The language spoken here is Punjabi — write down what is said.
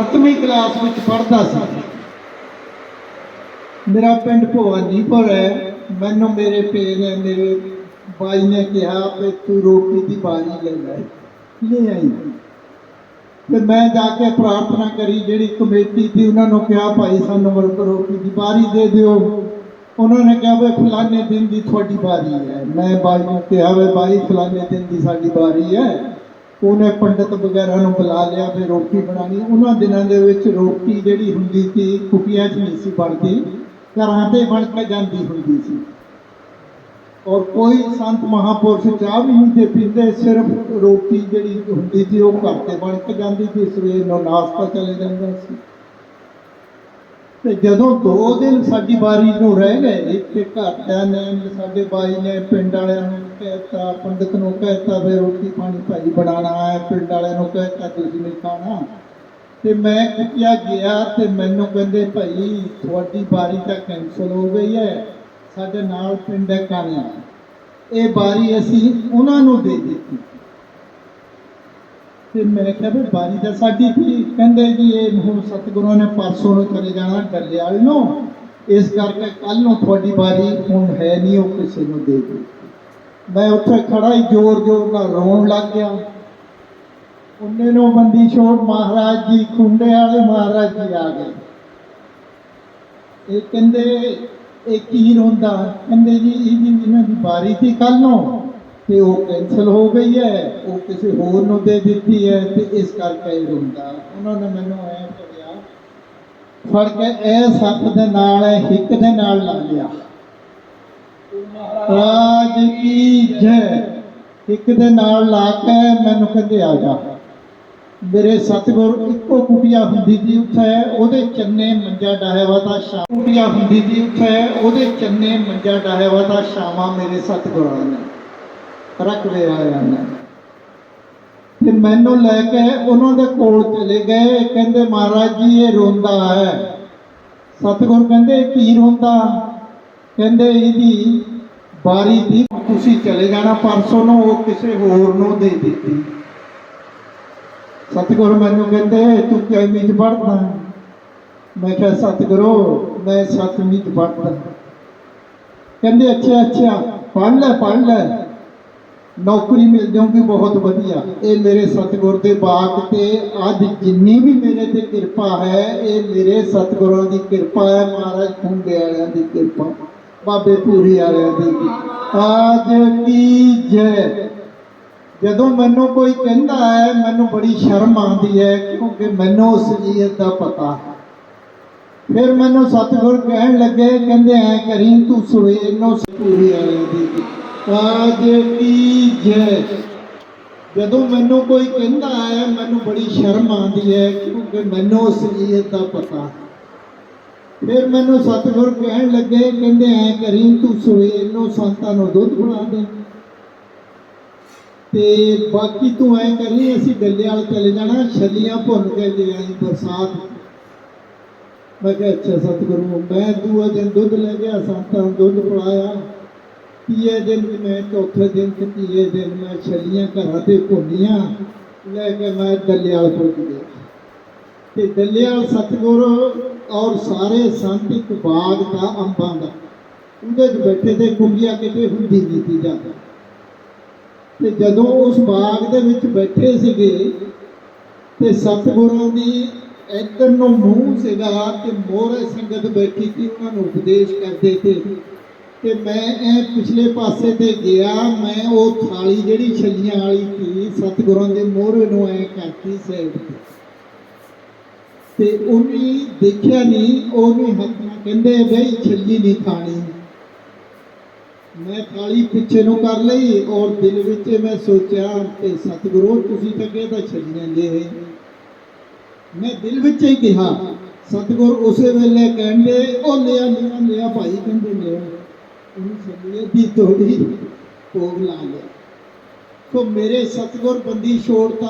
7ਵੀਂ ਕਲਾਸ ਵਿੱਚ ਪੜ੍ਹਦਾ ਸੀ। ਮੇਰਾ ਪਿੰਡ ਭਵਾਨੀਪੁਰ ਹੈ। ਮੈਨੂੰ ਮੇਰੇ ਪੇ ਮੇਰੇ ਬਾਈ ਨੇ ਕਿਹਾ ਵੀ ਤੂੰ ਰੋਟੀ ਦੀ ਬਾਰੀ ਲੈ ਲੈ ਲੈ ਆਈ। ਤੇ ਮੈਂ ਜਾ ਕੇ ਪ੍ਰਾਰਥਨਾ ਕਰੀ, ਜਿਹੜੀ ਕਮੇਟੀ ਸੀ ਉਹਨਾਂ ਨੂੰ ਕਿਹਾ, ਭਾਈ, ਸਾਨੂੰ ਮਰਕ ਰੋਟੀ ਦੀ ਬਾਰੀ ਦੇ ਦਿਓ। ਉਹਨਾਂ ਨੇ ਕਿਹਾ, ਵੇ, ਫਲਾਣੇ ਦਿਨ ਦੀ ਤੁਹਾਡੀ ਬਾਰੀ ਹੈ। ਮੈਂ ਬਾਈ ਨੂੰ ਕਿਹਾ, ਵੀ, ਬਾਈ, ਫਲਾਣੇ ਦਿਨ ਦੀ ਸਾਡੀ ਬਾਰੀ ਹੈ। ਉਹਨੇ ਪੰਡਤ ਵਗੈਰਾ ਨੂੰ ਬੁਲਾ ਲਿਆ, ਫਿਰ ਰੋਟੀ ਬਣਾਣੀ ਉਹਨਾਂ ਦਿਨਾਂ ਦੇ ਵਿੱਚ ਰੋਟੀ ਜਿਹੜੀ ਹੁੰਦੀ ਸੀ, ਕੁਟੀਆਂ 'ਚ ਨਹੀਂ ਸੀ ਬਣਦੀ। ਘਰਾਂ ਤੇ ਬਣ ਕੇ ਜਾਂਦੀ ਹੁੰਦੀ ਸੀ। ਔਰ ਕੋਈ ਸੰਤ ਮਹਾਪੁਰਸ਼ ਚਾਹ ਵੀ ਨਹੀਂ ਤੇ ਪੀਂਦੇ, ਸਿਰਫ ਰੋਟੀ ਜਿਹੜੀ ਹੁੰਦੀ ਸੀ, ਉਹ ਘਰ ਤੇ ਬਣ ਕੇ ਜਾਂਦੀ ਸੀ। ਸਵੇਰ ਨੂੰ ਨਾਸ਼ਤਾ ਚਲੇ ਜਾਂਦਾ ਸੀ। ਤੇ ਜਦੋਂ ਦੋ ਦਿਨ ਸਾਡੀ ਵਾਰੀ ਨੂੰ ਰਹਿ ਗਏ ਤੇ ਘਰਦਿਆਂ ਨੇ, ਸਾਡੇ ਬਾਈ ਨੇ ਪਿੰਡ ਵਾਲਿਆਂ ਨੂੰ ਕਹਿਤਾ, ਪੰਡਤ ਨੂੰ ਕਹਿਤਾ, ਵੀ ਰੋਟੀ ਪਾਣੀ ਭਾਈ ਬਣਾਉਣਾ ਹੈ, ਪਿੰਡ ਵਾਲਿਆਂ ਨੂੰ ਕਹਿਤਾ, ਤੁਸੀਂ ਨਹੀਂ ਖਾਣਾ। ਤੇ ਮੈਂ ਕੁੱਤਿਆ ਗਿਆ ਤੇ ਮੈਨੂੰ ਕਹਿੰਦੇ, ਭਾਈ, ਤੁਹਾਡੀ ਵਾਰੀ ਤਾਂ ਕੈਂਸਲ ਹੋ ਗਈ ਹੈ, ਸਾਡੇ ਨਾਲ ਪਿੰਡ ਹੈ ਕਾਨਿਆ ਇਹ ਵਾਰੀ ਅਸੀਂ ਉਹਨਾਂ ਨੂੰ ਦੇ ਦਿੱਤੀ। ਤੇ ਮੈਂ ਕਿਹਾ ਵੀ ਬਾਰੀ ਤਾਂ ਸਾਡੀ ਸੀ ਕਹਿੰਦੇ ਜੀ ਇਹ ਹੁਣ ਸਤਿਗੁਰਾਂ ਨੇ ਪਰਸੋਂ ਨੂੰ ਚਲੇ ਜਾਣਾ ਡੱਲੇਵਾਲ ਨੂੰ। ਇਸ ਕਰਕੇ ਕੱਲ ਨੂੰ ਤੁਹਾਡੀ ਵਾਰੀ ਹੁਣ ਹੈ ਨਹੀਂ, ਉਹ ਕਿਸੇ ਨੂੰ ਦੇ ਦੇ ਮੈਂ ਉੱਥੇ ਖੜਾ ਹੀ ਜ਼ੋਰ ਜ਼ੋਰ ਨਾਲ ਰੋਣ ਲੱਗ ਗਿਆ। ਉਹਨੇ ਨੂੰ ਬੰਦੀ ਛੋੜ ਮਹਾਰਾਜ ਜੀ ਕੁੰਡੇ ਵਾਲੇ ਮਹਾਰਾਜ ਜੀ ਆ ਗਏ। ਇਹ ਕਹਿੰਦੇ, ਇਹ ਕੀ ਰੋਂਦਾ? ਕਹਿੰਦੇ ਜੀ ਇਹਦੀ ਇਹਨਾਂ ਦੀ ਵਾਰੀ ਸੀ ਕੱਲ ਨੂੰ। ਤੇ ਉਹ ਕੈਨਸਲ ਹੋ ਗਈ ਹੈ? ਉਹ ਕਿਸੇ ਹੋਰ ਨੂੰ ਦੇ ਦਿੱਤੀ ਹੈ ਤੇ ਇਸ ਕਰਕੇ ਇਹ ਰੋਂਦਾ ਉਹਨਾਂ ਨੇ ਮੈਨੂੰ ਐ ਕਰਿਆ ਫੜ ਕੇ ਇਹ ਸੱਤ ਦੇ ਨਾਲ ਹਿੱਕ ਦੇ ਨਾਲ ਲਾ ਲਿਆ। ਰਾਜ ਕੀ ਜੈ? ਇੱਕ ਦੇ ਨਾਲ ਲਾ ਕੇ ਮੈਨੂੰ ਕਹਿੰਦੇ ਆ ਜਾ। ਮੇਰੇ ਸਤਿਗੁਰ ਇੱਕੋ ਕੁਟਿਆ ਹੁੰਦੀ ਸੀ ਉੱਥੇ, ਉਹਦੇ ਚੰਨੇ ਮੰਜਾ ਡਾਹਿਆ ਵਾ ਤਾਂ ਸ਼ਾਮ ਕੁਟੀਆ ਹੁੰਦੀ ਸੀ ਉੱਥੇ, ਉਹਦੇ ਚੰਨੇ ਮੰਜਾ ਡਾਹਿਆ ਵਾ ਤਾਂ ਸ਼ਾਮਾਂ ਮੇਰੇ ਸਤਿਗੁਰਾਂ ਨੇ। ਰੱਖਦੇ ਆਇਆ ਨੇ ਤੇ ਮੈਨੂੰ ਲੈ ਕੇ ਉਹਨਾਂ ਦੇ ਕੋਲ ਚਲੇ ਗਏ। ਕਹਿੰਦੇ, ਮਹਾਰਾਜ ਜੀ, ਇਹ ਰੋਂਦਾ ਹੈ। ਸਤਿਗੁਰ ਕਹਿੰਦੇ ਕੀ ਰੋਂਦਾ? ਕਹਿੰਦੇ, ਇਹਦੀ ਬਾਰੀ ਦੀ ਤੁਸੀਂ ਚਲੇ ਜਾਣਾ, ਪਰਸੋਂ ਨੂੰ ਉਹ ਕਿਸੇ ਹੋਰ ਨੂੰ ਦੇ ਦਿੱਤੀ। ਸਤਿਗੁਰੂ ਮੈਨੂੰ ਕਹਿੰਦੇ, ਤੂੰ ਕਿਵੇਂ ਚ ਪੜਦਾ ਮੈਂ ਕਿਹਾ, ਸਤਿਗੁਰੂ, ਮੈਂ ਸਤਵੀਂ ਚ ਪੜਦਾ ਕਹਿੰਦੇ, ਅੱਛਾ ਅੱਛਾ, ਪੜ੍ਹ ਲੈ ਪੜ ਲੈ। ਨੌਕਰੀ ਮਿਲ ਜਾਊਗੀ ਬਹੁਤ ਵਧੀਆ। ਇਹ ਮੇਰੇ ਸਤਿਗੁਰ ਦੇ ਬਾਗ ਤੇ ਅੱਜ ਜਿੰਨੀ ਵੀ ਮੇਰੇ ਤੇ ਕਿਰਪਾ ਹੈ, ਇਹ ਮੇਰੇ ਸਤਿਗੁਰਾਂ ਦੀ ਕਿਰਪਾ ਹੈ, ਮਹਾਰਾਜ ਖੁੰਡੇ ਵਾਲਿਆਂ ਦੀ ਕਿਰਪਾ, ਬਾਬੇ ਪੂਰੀ ਵਾਲਿਆਂ ਦੀ। ਆਜ ਕੀ ਜੈ। ਜਦੋਂ ਮੈਨੂੰ ਕੋਈ ਕਹਿੰਦਾ ਹੈ, ਮੈਨੂੰ ਬੜੀ ਸ਼ਰਮ ਆਉਂਦੀ ਹੈ, ਕਿਉਂਕਿ ਮੈਨੂੰ ਉਸ ਚੀਜ਼ ਦਾ ਪਤਾ ਹੈ। ਫਿਰ ਮੈਨੂੰ ਸਤਿਗੁਰ ਕਹਿਣ ਲੱਗੇ, ਕਹਿੰਦੇ, ਐ ਕਰੀ ਤੂੰ ਸਵੇਰ ਨੂੰ ਪੂਰੀ ਵਾਲਿਆਂ ਦੀ ਆਜ ਕੀ ਜੈ ਜਦੋਂ ਮੈਨੂੰ ਕੋਈ ਕਹਿੰਦਾ ਹੈ, ਮੈਨੂੰ ਬੜੀ ਸ਼ਰਮ ਆਉਂਦੀ ਹੈ, ਕਿਉਂਕਿ ਮੈਨੂੰ ਉਸ ਚੀਜ਼ ਦਾ ਪਤਾ। ਫਿਰ ਮੈਨੂੰ ਸਤਿਗੁਰ ਕਹਿਣ ਲੱਗੇ, ਕਹਿੰਦੇ ਐ ਕਰੀ, ਤੂੰ ਸਵੇਰ ਨੂੰ ਸੰਤਾਂ ਨੂੰ ਦੁੱਧ ਬਣਾ ਦੇ। ਤੇ ਬਾਕੀ ਤੂੰ ਐ ਕਰੀ, ਅਸੀਂ ਡੱਲੇ ਵਾਲ ਚਲੇ ਜਾਣਾ, ਛੱਲੀਆਂ ਭੁੰਨ ਕੇ ਲੈ ਆਈ ਬਰਸਾਤ ਮੈਂ ਕਿਹਾ, ਅੱਛਾ ਸਤਿਗੁਰੂ, ਮੈਂ ਦੂਆ ਦਿਨ ਦੁੱਧ ਲੈ ਗਿਆ, ਸੰਤਾਂ ਨੂੰ ਦੁੱਧ ਪਿਲਾਇਆ। ਤੀਏ ਦਿਨ ਵੀ ਮੈਂ ਚੌਥੇ ਦਿਨ ਤੇ ਤੀਏ ਦਿਨ ਮੈਂ ਛੱਲੀਆਂ ਘਰਾਂ ਤੇ ਭੁੰਨੀਆਂ, ਲੈ ਕੇ ਮੈਂ ਡੱਲੇ ਗਿਆ। ਤੇ ਦੱਲਿਆਲ ਸਤਿਗੁਰ ਔਰ ਸਾਰੇ ਸੰਤ ਇੱਕ ਬਾਗ ਦਾ ਅੰਬਾਂ ਦਾ, ਉਹਦੇ 'ਚ ਬੈਠੇ ਤੇ ਕੁੰਡੀਆਂ ਕਿਤੇ ਹੁੰਦੀ ਨਹੀਂ ਸੀ ਜਾਂਦਾ ਤੇ ਜਦੋਂ ਉਸ ਬਾਗ ਦੇ ਵਿੱਚ ਬੈਠੇ ਸੀਗੇ, ਤੇ ਸਤਿਗੁਰਾਂ ਦੀ ਇੱਧਰ ਨੂੰ ਮੂੰਹ ਸੀਗਾ ਕਿ ਮੋਹਰੇ ਸੰਗਤ ਬੈਠੀ ਸੀ, ਉਹਨਾਂ ਨੂੰ ਉਪਦੇਸ਼ ਕਰਦੇ ਤੇ ਤੇ ਮੈਂ ਇਹ ਪਿਛਲੇ ਪਾਸੇ ਤੇ ਗਿਆ, ਮੈਂ ਉਹ ਥਾਲੀ ਜਿਹੜੀ ਛੱਲੀਆਂ ਵਾਲੀ ਸੀ, ਸਤਿਗੁਰਾਂ ਦੇ ਮੋਹਰੇ ਨੂੰ ਐ ਕਰਤੀ ਸਾਈਡ ਤੇ। ਉਹਨੇ ਦੇਖਿਆ ਨਹੀਂ, ਉਹਨੇ ਹੱਥ ਨਾਲ ਕਹਿੰਦੇ, ਬਈ ਛੱਲੀ ਨਹੀਂ ਖਾਣੀ। ਮੈਂ ਥਾਲੀ ਪਿੱਛੇ ਨੂੰ ਕਰ ਲਈ ਔਰ ਦਿਲ ਵਿੱਚ ਮੈਂ ਸੋਚਿਆ ਕਿ ਸਤਿਗੁਰੂ, ਤੁਸੀਂ ਤਾਂ ਕਹਿੰਦਾ ਛੱਲੀਆਂ ਦੇ ਮੈਂ ਦਿਲ ਵਿੱਚ ਹੀ ਕਿਹਾ, ਸਤਿਗੁਰ ਉਸੇ ਵੇਲੇ ਕਹਿੰਦੇ, ਉਹ ਲਿਆ ਲਿਆ ਲਿਆ ਭਾਈ ਕਹਿੰਦੇ ਲਿਆ ਉਹਨੂੰ ਛੱਲੀਆਂ ਦੀ ਤੋੜੀ ਭੋਗ ਲਾ ਲਿਆ ਸੋ ਮੇਰੇ ਸਤਿਗੁਰ ਬੰਦੀ ਛੋੜਤਾ